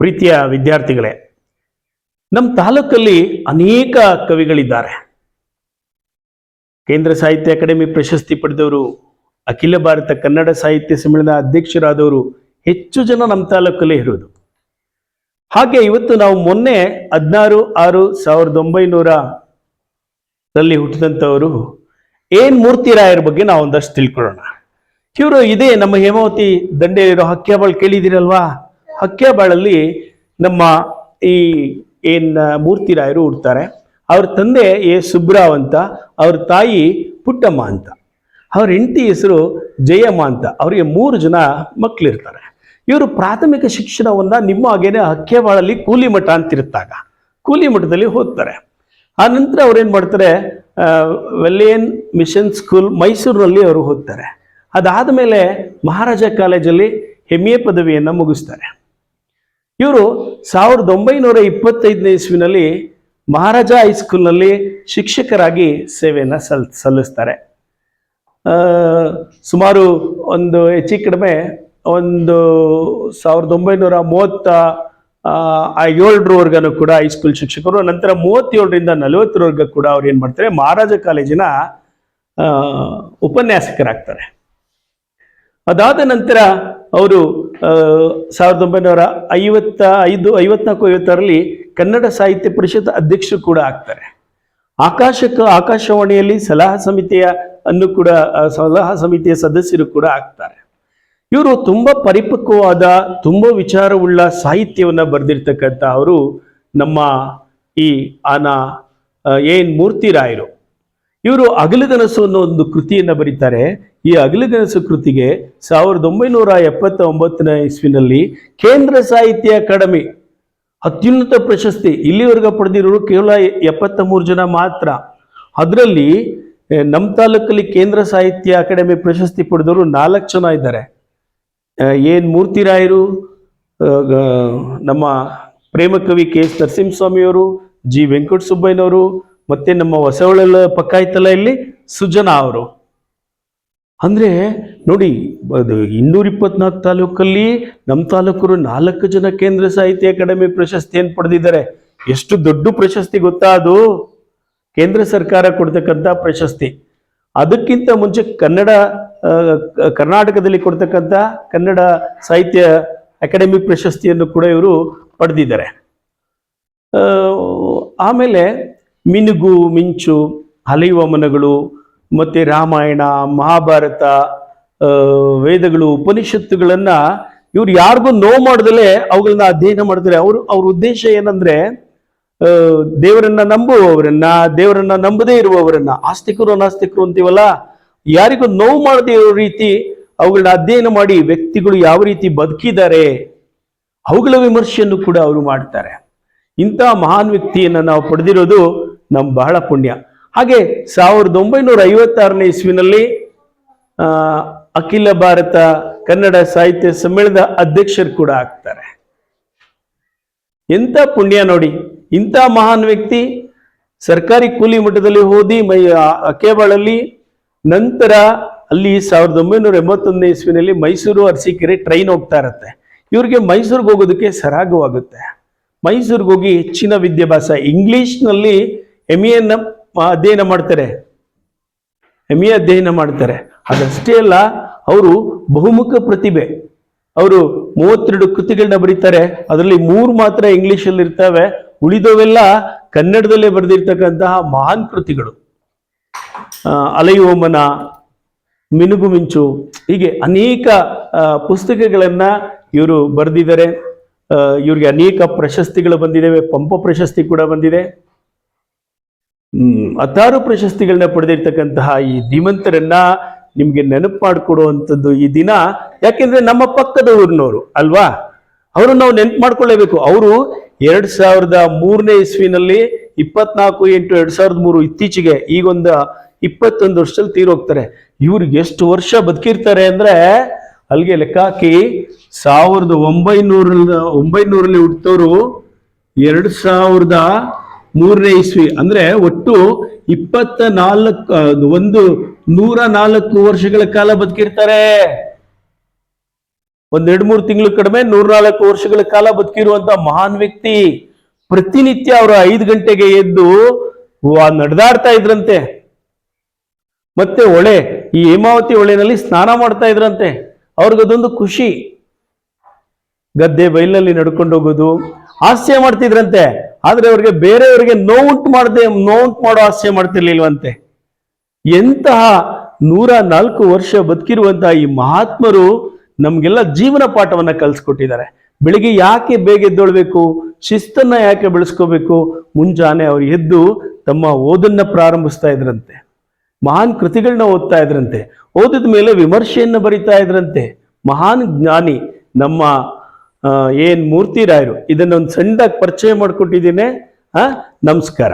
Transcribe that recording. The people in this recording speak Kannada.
ಪ್ರೀತಿಯ ವಿದ್ಯಾರ್ಥಿಗಳೇ ನಮ್ಮ ತಾಲೂಕಲ್ಲಿ ಅನೇಕ ಕವಿಗಳಿದ್ದಾರೆ. ಕೇಂದ್ರ ಸಾಹಿತ್ಯ ಅಕಾಡೆಮಿ ಪ್ರಶಸ್ತಿ ಪಡೆದವರು, ಅಖಿಲ ಭಾರತ ಕನ್ನಡ ಸಾಹಿತ್ಯ ಸಮ್ಮೇಳನ ಅಧ್ಯಕ್ಷರಾದವರು ಹೆಚ್ಚು ಜನ ನಮ್ಮ ತಾಲೂಕಲ್ಲೇ ಇರೋದು. ಹಾಗೆ ಇವತ್ತು ನಾವು ಮೊನ್ನೆ ಹದಿನಾರು ಆರು ಸಾವಿರದ ಒಂಬೈನೂರ ರಲ್ಲಿ ಹುಟ್ಟಿದಂಥವರು ಏನ್ ಮೂರ್ತಿ ರಾಯರ ಬಗ್ಗೆ ನಾವು ಒಂದಷ್ಟು ತಿಳ್ಕೊಳ್ಳೋಣ. ಇವರು ಇದೇ ನಮ್ಮ ಹೇಮಾವತಿ ದಂಡೆಯಲ್ಲಿರೋ ಹಕ್ಕಿಯ ಹಕ್ಕ್ಯಾಬಾಳ್ ಕೇಳಿದಿರಲ್ವಾ ಹಕ್ಕ್ಯಾಬಾಳಲ್ಲಿ ನಮ್ಮ ಈ ಏನ್ ಮೂರ್ತಿರಾಯರು ಹುಡ್ತಾರೆ, ಅವ್ರ ತಂದೆ ಎ ಸುಬ್ರಾವ್ ಅಂತ, ಅವ್ರ ತಾಯಿ ಪುಟ್ಟಮ್ಮ ಅಂತ. ಅವ್ರ ಹೆಂಡತಿ ಹೆಸರು ಜಯಮ್ಮ ಅಂತ. ಅವರಿಗೆ ಮೂರು ಜನ ಮಕ್ಕಳಿರ್ತಾರೆ ಇವರು ಪ್ರಾಥಮಿಕ ಶಿಕ್ಷಣವನ್ನ ನಿಮ್ಮ ಹಾಗೇನೆ ಹಕ್ಕೆಬಾಳಲ್ಲಿ ಕೂಲಿ ಮಠ ಅಂತಿರುತ್ತಾಗ. ಕೂಲಿ ಮಠದಲ್ಲಿ ಓದ್ತಾರೆ ಆ ನಂತರ ಅವ್ರೇನ್ ಮಾಡ್ತಾರೆ ವೆಲ್ಲೇನ್ ಮಿಷನ್ ಸ್ಕೂಲ್ ಮೈಸೂರಿನಲ್ಲಿ ಅವರು ಓದ್ತಾರೆ ಅದಾದ ಮೇಲೆ ಮಹಾರಾಜ ಕಾಲೇಜಲ್ಲಿ ಎಂ ಎ ಪದವಿಯನ್ನು ಮುಗಿಸ್ತಾರೆ. ಇವರು ಸಾವಿರದ ಒಂಬೈನೂರ ಇಪ್ಪತ್ತೈದನೇ ಇಸ್ವಿನಲ್ಲಿ ಮಹಾರಾಜ ಹೈಸ್ಕೂಲ್ನಲ್ಲಿ ಶಿಕ್ಷಕರಾಗಿ ಸೇವೆಯನ್ನು ಸಲ್, ಸಲ್ಲಿಸ್ತಾರೆ. ಸುಮಾರು ಒಂದು ಹೆಚ್ಚು ಕಡಿಮೆ ಒಂದು ಸಾವಿರದ ಒಂಬೈನೂರ ಮೂವತ್ತ ಏಳರವರೆಗೂ ಕೂಡ ಹೈಸ್ಕೂಲ್ ಶಿಕ್ಷಕರು, ನಂತರ ಮೂವತ್ತೇಳರಿಂದ ನಲವತ್ತರವರೆಗೂ ಕೂಡ ಅವ್ರು ಏನು ಮಾಡ್ತಾರೆ, ಮಹಾರಾಜ ಕಾಲೇಜಿನ ಉಪನ್ಯಾಸಕರಾಗ್ತಾರೆ. ಅದಾದ ನಂತರ ಅವರು ಸಾವಿರದ ಒಂಬೈನೂರ ಐವತ್ತ ಐದು, ಐವತ್ನಾಲ್ಕು, ಐವತ್ತಾರಲ್ಲಿ ಕನ್ನಡ ಸಾಹಿತ್ಯ ಪರಿಷತ್ ಅಧ್ಯಕ್ಷರು ಕೂಡ ಆಗ್ತಾರೆ. ಆಕಾಶಕ, ಆಕಾಶವಾಣಿಯಲ್ಲಿ ಸಲಹಾ ಸಮಿತಿಯ ಅನ್ನು ಕೂಡ ಸಲಹಾ ಸಮಿತಿಯ ಸದಸ್ಯರು ಕೂಡ ಆಗ್ತಾರೆ. ಇವರು ತುಂಬಾ ಪರಿಪಕ್ವವಾದ, ತುಂಬ ವಿಚಾರವುಳ್ಳ ಸಾಹಿತ್ಯವನ್ನ ಬರೆದಿರ್ತಕ್ಕಂಥ ಅವರು ನಮ್ಮ ಈ ಆನ ಏನ್ ಮೂರ್ತಿರಾಯರು ಇವರು ಅಗಲದನಸು ಅನ್ನೋ ಒಂದು ಕೃತಿಯನ್ನ ಬರೀತಾರೆ. ಈ ಅಗಲಗನಸು ಕೃತಿಗೆ ಸಾವಿರದ ಒಂಬೈನೂರ ಎಪ್ಪತ್ತ ಒಂಬತ್ತನೇ ಇಸ್ವಿನಲ್ಲಿ ಕೇಂದ್ರ ಸಾಹಿತ್ಯ ಅಕಾಡೆಮಿ ಅತ್ಯುನ್ನತ ಪ್ರಶಸ್ತಿ ಇಲ್ಲಿವರೆಗೆ ಪಡೆದಿರೋರು ಕೇವಲ ಎಪ್ಪತ್ತ ಮೂರು ಜನ ಮಾತ್ರ. ಅದರಲ್ಲಿ ನಮ್ಮ ತಾಲೂಕಲ್ಲಿ ಕೇಂದ್ರ ಸಾಹಿತ್ಯ ಅಕಾಡೆಮಿ ಪ್ರಶಸ್ತಿ ಪಡೆದವರು ನಾಲ್ಕು ಜನ ಇದ್ದಾರೆ. ಏನು ಮೂರ್ತಿರಾಯರು ನಮ್ಮ ಪ್ರೇಮ ಪ್ರೇಮಕವಿ ಕೆ ಎಸ್ ನರಸಿಂಹಸ್ವಾಮಿಯವರು ಜಿ ವೆಂಕಟಸುಬ್ಬಯ್ಯನವರು, ಮತ್ತೆ ನಮ್ಮ ಹೊಸವಳ ಪಕ್ಕ ಐತಲ್ಲ ಇಲ್ಲಿ ಸುಜನಾ ಅವರು. ಅಂದ್ರೆ ನೋಡಿ, ಅದು ಇನ್ನೂರ ಇಪ್ಪತ್ನಾಲ್ಕು ತಾಲೂಕಲ್ಲಿ ನಮ್ಮ ತಾಲೂಕರು ನಾಲ್ಕು ಜನ ಕೇಂದ್ರ ಸಾಹಿತ್ಯ ಅಕಾಡೆಮಿ ಪ್ರಶಸ್ತಿಯನ್ನು ಪಡೆದಿದ್ದಾರೆ. ಎಷ್ಟು ದೊಡ್ಡ ಪ್ರಶಸ್ತಿ ಗೊತ್ತಾ ಅದು? ಕೇಂದ್ರ ಸರ್ಕಾರ ಕೊಡ್ತಕ್ಕಂಥ ಪ್ರಶಸ್ತಿ. ಅದಕ್ಕಿಂತ ಮುಂಚೆ ಕನ್ನಡ ಕರ್ನಾಟಕದಲ್ಲಿ ಕೊಡ್ತಕ್ಕಂಥ ಕನ್ನಡ ಸಾಹಿತ್ಯ ಅಕಾಡೆಮಿ ಪ್ರಶಸ್ತಿಯನ್ನು ಕೂಡ ಇವರು ಪಡೆದಿದ್ದಾರೆ. ಆಮೇಲೆ ಮಿನುಗು, ಮಿಂಚು, ಹಲೆಯುವ ಮನಗಳು ಮತ್ತೆ ರಾಮಾಯಣ, ಮಹಾಭಾರತ ವೇದಗಳು, ಉಪನಿಷತ್ತುಗಳನ್ನ ಇವ್ರು ಯಾರಿಗೂ ನೋವು ಮಾಡ್ದಲೆ ಅವುಗಳನ್ನ ಅಧ್ಯಯನ ಮಾಡಿದ್ರೆ ಅವರು, ಅವ್ರ ಉದ್ದೇಶ ಏನಂದ್ರೆ ದೇವರನ್ನ ನಂಬುವವರನ್ನ ದೇವರನ್ನ ನಂಬದೇ ಇರುವವರನ್ನ ಆಸ್ತಿಕರು, ಅನಾಸ್ತಿಕರು ಅಂತೀವಲ್ಲ, ಯಾರಿಗೂ ನೋವು ಮಾಡದೇ ಇರೋ ರೀತಿ ಅವುಗಳನ್ನ ಅಧ್ಯಯನ ಮಾಡಿ ವ್ಯಕ್ತಿಗಳು ಯಾವ ರೀತಿ ಬದುಕಿದ್ದಾರೆ, ಅವುಗಳ ವಿಮರ್ಶೆಯನ್ನು ಕೂಡ ಅವರು ಮಾಡ್ತಾರೆ. ಇಂಥ ಮಹಾನ್ ವ್ಯಕ್ತಿಯನ್ನ ನಾವು ಪಡೆದಿರೋದು ನಮ್ಮ ಬಹಳ ಪುಣ್ಯ. ಹಾಗೆ ಸಾವಿರದ ಒಂಬೈನೂರ ಐವತ್ತಾರನೇ ಇಸ್ವಿನಲ್ಲಿ ಅಖಿಲ ಭಾರತ ಕನ್ನಡ ಸಾಹಿತ್ಯ ಸಮ್ಮೇಳನದ ಅಧ್ಯಕ್ಷರು ಕೂಡ ಆಗ್ತಾರೆ. ಎಂಥ ಪುಣ್ಯ ನೋಡಿ, ಇಂಥ ಮಹಾನ್ ವ್ಯಕ್ತಿ ಸರ್ಕಾರಿ ಕೂಲಿ ಮಠದಲ್ಲಿ ಓದಿ ಮೈ ಅಕೇಬಾಳಲ್ಲಿ ನಂತರ ಅಲ್ಲಿ ಸಾವಿರದ ಒಂಬೈನೂರ ಎಂಬತ್ತೊಂದನೇ ಇಸ್ವಿನಲ್ಲಿ ಮೈಸೂರು ಅರಸೀಕೆರೆ ಟ್ರೈನ್ ಹೋಗ್ತಾ ಇರತ್ತೆ. ಇವ್ರಿಗೆ ಮೈಸೂರಿಗೆ ಹೋಗೋದಕ್ಕೆ ಸರಾಗವಾಗುತ್ತೆ. ಮೈಸೂರಿಗೆ ಹೋಗಿ ಹೆಚ್ಚಿನ ವಿದ್ಯಾಭ್ಯಾಸ, ಇಂಗ್ಲಿಷ್ನಲ್ಲಿ ಎಂ ಎನ್ನ ಅಧ್ಯಯನ ಮಾಡ್ತಾರೆ. ಎಂ ಅಧ್ಯಯನ ಮಾಡ್ತಾರೆ. ಅದಷ್ಟೇ ಅಲ್ಲ, ಅವರು ಬಹುಮುಖ ಪ್ರತಿಭೆ. ಅವರು ಮೂವತ್ತೆರಡು ಕೃತಿಗಳನ್ನ ಬರೀತಾರೆ. ಅದರಲ್ಲಿ ಮೂರು ಮಾತ್ರ ಇಂಗ್ಲಿಷಲ್ಲಿ ಇರ್ತವೆ. ಉಳಿದವೆಲ್ಲ ಕನ್ನಡದಲ್ಲೇ ಬರೆದಿರ್ತಕ್ಕಂತಹ ಮಹಾನ್ ಕೃತಿಗಳು. ಅಲೆಯುವ ಮನ ಮಿನುಗು ಮಿಂಚು, ಹೀಗೆ ಅನೇಕ ಪುಸ್ತಕಗಳನ್ನ ಇವರು ಬರೆದಿದ್ದಾರೆ. ಇವರಿಗೆ ಅನೇಕ ಪ್ರಶಸ್ತಿಗಳು ಬಂದಿದ್ದಾವೆ. ಪಂಪ ಪ್ರಶಸ್ತಿ ಕೂಡ ಬಂದಿದೆ. ಹತ್ತಾರು ಪ್ರಶಸ್ತಿಗಳನ್ನ ಪಡೆದಿರ್ತಕ್ಕಂತಹ ಈ ಧೀಮಂತರನ್ನ ನಿಮ್ಗೆ ನೆನಪು ಮಾಡಿಕೊಡುವಂಥದ್ದು ಈ ದಿನ. ಯಾಕೆಂದ್ರೆ ನಮ್ಮ ಪಕ್ಕದ ಊರಿನವರು, ಅಲ್ವಾ? ಅವರು ನಾವು ನೆನಪು ಮಾಡ್ಕೊಳ್ಳೇಬೇಕು. ಅವರು ಎರಡ್ ಸಾವಿರದ ಮೂರನೇ ಇಸ್ವಿನಲ್ಲಿ ಇಪ್ಪತ್ನಾಲ್ಕು ಎಂಟು ಎರಡ್ ಸಾವಿರದ ಮೂರು ಇತ್ತೀಚೆಗೆ ಈಗೊಂದು ಇಪ್ಪತ್ತೊಂದು ವರ್ಷದಲ್ಲಿ ತೀರೋಗ್ತಾರೆ. ಇವ್ರಿಗೆ ಎಷ್ಟು ವರ್ಷ ಬದುಕಿರ್ತಾರೆ ಅಂದ್ರೆ ಅಲ್ಲಿಗೆ ಲೆಕ್ಕ ಹಾಕಿ ಸಾವಿರದ ಒಂಬೈನೂರ ಒಂಬೈನೂರಲ್ಲಿ ಹುಟ್ಟಿದವರು ಎರಡ್ ಸಾವಿರದ ಮೂರನೇ ಇಸ್ವಿ. ಅಂದ್ರೆ ಒಟ್ಟು ಇಪ್ಪತ್ತ ನಾಲ್ಕು ಒಂದು ನೂರ ನಾಲ್ಕು ವರ್ಷಗಳ ಕಾಲ ಬದುಕಿರ್ತಾರೆ. ಒಂದ್ ಎರಡ್ ಮೂರು ತಿಂಗಳು ಕಡಿಮೆ ನೂರ್ನಾಲ್ಕು ವರ್ಷಗಳ ಕಾಲ ಬದುಕಿರುವಂತ ಮಹಾನ್ ವ್ಯಕ್ತಿ. ಪ್ರತಿನಿತ್ಯ ಅವರು ಐದು ಗಂಟೆಗೆ ಎದ್ದು ನಡೆದಾಡ್ತಾ ಇದ್ರಂತೆ. ಮತ್ತೆ ಹೊಳೆ ಈ ಹೇಮಾವತಿ ಹೊಳೆನಲ್ಲಿ ಸ್ನಾನ ಮಾಡ್ತಾ ಇದ್ರಂತೆ. ಅವ್ರಿಗದೊಂದು ಖುಷಿ. ಗದ್ದೆ ಬೈಲಲ್ಲಿ ನಡ್ಕೊಂಡು ಹೋಗೋದು, ಹಾಸ್ಯ ಮಾಡ್ತಿದ್ರಂತೆ. ಆದ್ರೆ ಅವ್ರಿಗೆ ಬೇರೆಯವರಿಗೆ ನೋವುಂಟು ಮಾಡದೆ, ನೋವುಂಟು ಮಾಡೋ ಹಾಸ್ಯ ಮಾಡ್ತಿರ್ಲಿಲ್ವಂತೆ. ಎಂತಹ ನೂರ ನಾಲ್ಕು ವರ್ಷ ಬದುಕಿರುವಂತಹ ಈ ಮಹಾತ್ಮರು ನಮ್ಗೆಲ್ಲ ಜೀವನ ಪಾಠವನ್ನ ಕಲಿಸ್ಕೊಟ್ಟಿದ್ದಾರೆ. ಬೆಳಿಗ್ಗೆ ಯಾಕೆ ಬೇಗ ಎದ್ದೊಳ್ಬೇಕು? ಶಿಸ್ತನ್ನ ಯಾಕೆ ಬೆಳೆಸ್ಕೋಬೇಕು? ಮುಂಜಾನೆ ಅವ್ರು ಎದ್ದು ತಮ್ಮ ಓದನ್ನ ಪ್ರಾರಂಭಿಸ್ತಾ ಇದ್ರಂತೆ. ಮಹಾನ್ ಕೃತಿಗಳನ್ನ ಓದ್ತಾ ಇದ್ರಂತೆ. ಓದಿದ ಮೇಲೆ ವಿಮರ್ಶೆಯನ್ನ ಬರಿತಾ ಇದ್ರಂತೆ. ಮಹಾನ್ ಜ್ಞಾನಿ ನಮ್ಮ ಏನ್ ಮೂರ್ತಿ ರಾಯರು ಇದನ್ನೊಂದು ಸಣ್ಣದಾಗಿ ಪರಿಚಯ ಮಾಡ್ಕೊಟ್ಟಿದ್ದೀನಿ. ಆ ನಮಸ್ಕಾರ.